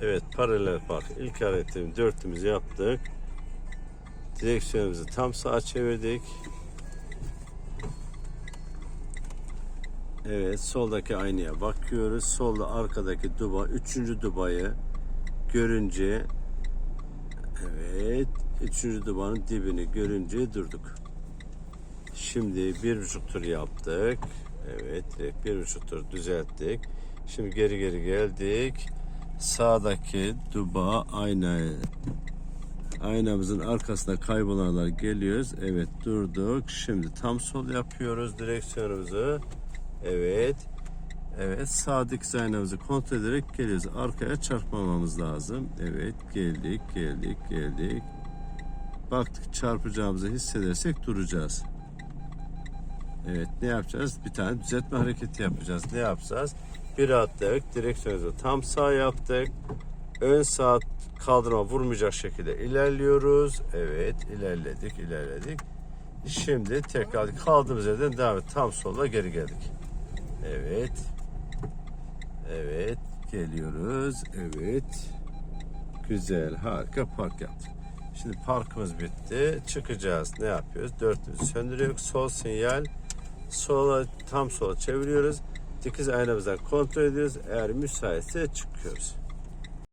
Evet paralel park. İlk hareketimizi dörtlümüzü yaptık. Direksiyonumuzu tam sağa çevirdik. Evet soldaki aynaya bakıyoruz. Solda arkadaki duba, üçüncü dubayı görünce evet üçüncü dubanın dibini görünce durduk. Şimdi bir buçuk tur yaptık. Evet direkt bir buçuk tur düzelttik. Şimdi geri geri geldik. Sağdaki duba aynayı aynamızın arkasında kaybolanlar geliyoruz. Evet durduk. Şimdi tam sol yapıyoruz direksiyonumuzu. Evet. Evet sağ dikiz aynamızı kontrol ederek geliyoruz. Arkaya çarpmamamız lazım. Evet geldik geldik geldik. Baktık çarpacağımızı hissedersek duracağız. Evet ne yapacağız? Bir tane düzeltme hareketi yapacağız. Ne yapacağız? Bir attık. Direksiyonumuzu tam sağ yaptık. Ön sağ kaldırma vurmayacak şekilde ilerliyoruz. Evet ilerledik ilerledik. Şimdi tekrar kaldığımız yerden devam et. Tam sola geri geldik. Evet. Evet. Geliyoruz. Evet. Güzel. Harika park yaptık. Şimdi parkımız bitti. Çıkacağız. Ne yapıyoruz? Dörtlüğümüzü söndürüyoruz. Sol sinyal. Sola tam sola çeviriyoruz. Dikiz aynamızdan kontrol ediyoruz. Eğer müsaitse çıkıyoruz.